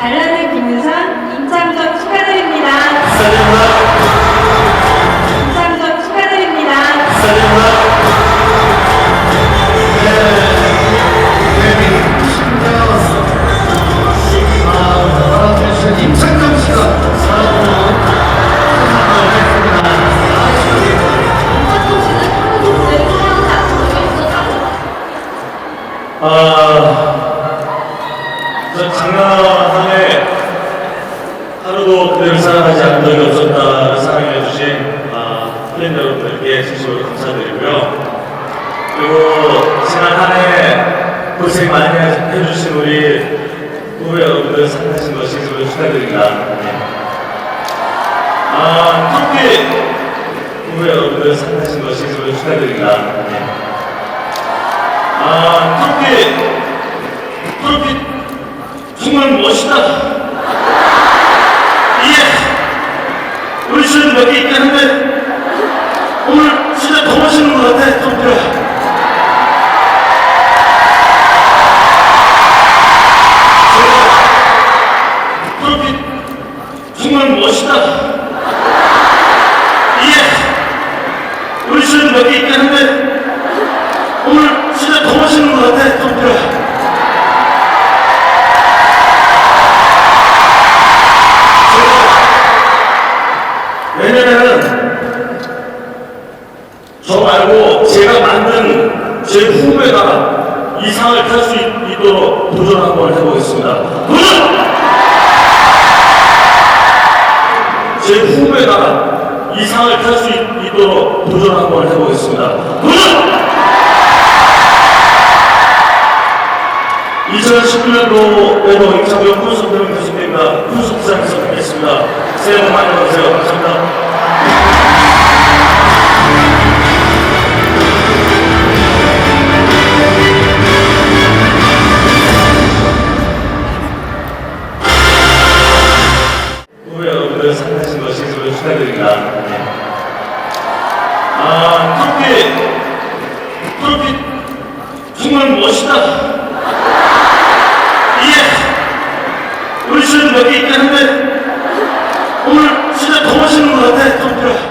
반란의 김유선, 임창정 축하드립니다. 임창정 축하드립니다. 적이 없었다고. 아, 저 작년 에 하루도 그대를 사랑하지 않은 적이 없었다 사랑해 주신 아, 팬 여러분들께 진심으로 감사드리고요. 그리고 지난 한해 고생 많이 해주신 우리 후배 여러분들 상하신 거 진심으로 축하드립니다. 네. 아, 특히 후배 여러분들 상하신 거 진심으로 축하드립니다. 네. 아, 트로피, 트로피, 정말 멋있다. 예, 우리 집에도 몇개 있긴 한데, 오늘 진짜 더 멋있는 것 같아, 트로피, 정말 멋있다. 예, 우리 집에도 몇개 있긴 한데, 오늘 진짜 더 멋있는 것 같아, 톰피가. 저 말고 제가 만든 제 후배가 이 상을 탈 수 있도록 도전 한번 해보겠습니다. 도전! 제 후배가 이 상을 탈 수 있도록 도전 한번 해보겠습니다. 도전! 2019년도에도 임창정 콘서트는 계속됩니다. 콘서트장에서 뵙겠습니다. 새해 복 많이 받으세요. 감사합니다. 아, 트로피, 트로피, 정말 멋있다. 예! 우리 집에도 몇개 있긴 한데, 오늘 진짜 더 멋있는 것 같아, 톰피가.